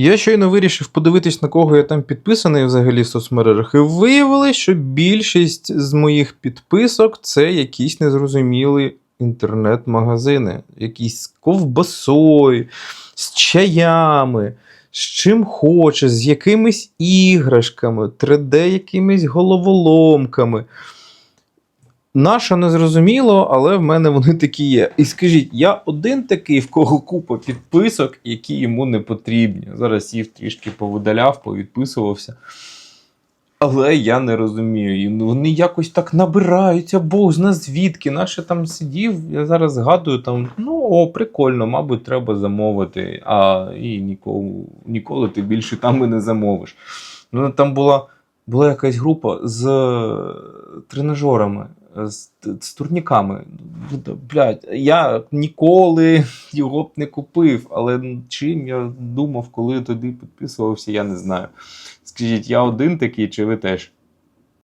Я щойно вирішив подивитись, на кого я там підписаний взагалі в соцмережах, і виявилось, що більшість з моїх підписок це якісь незрозумілі інтернет-магазини, якісь з ковбасою, з чаями, з чим хочеш, з якимись іграшками, 3D якимись головоломками. Наша не зрозуміло, але в мене вони такі є. І скажіть, я один такий, в кого купа підписок, які йому не потрібні. Зараз їх трішки повидаляв, повідписувався. Але я не розумію. Вони якось так набираються, Бог зна звідки. Наше там сидів, я зараз згадую, там, ну, о, прикольно, мабуть, треба замовити. А і ніколи, ніколи ти більше там і не замовиш. Ну, там була, була якась група з е, тренажерами, з, з турніками. Блядь, я ніколи його б не купив, але чим я думав, коли тоді підписувався, я не знаю. Скажіть, я один такий, чи ви теж?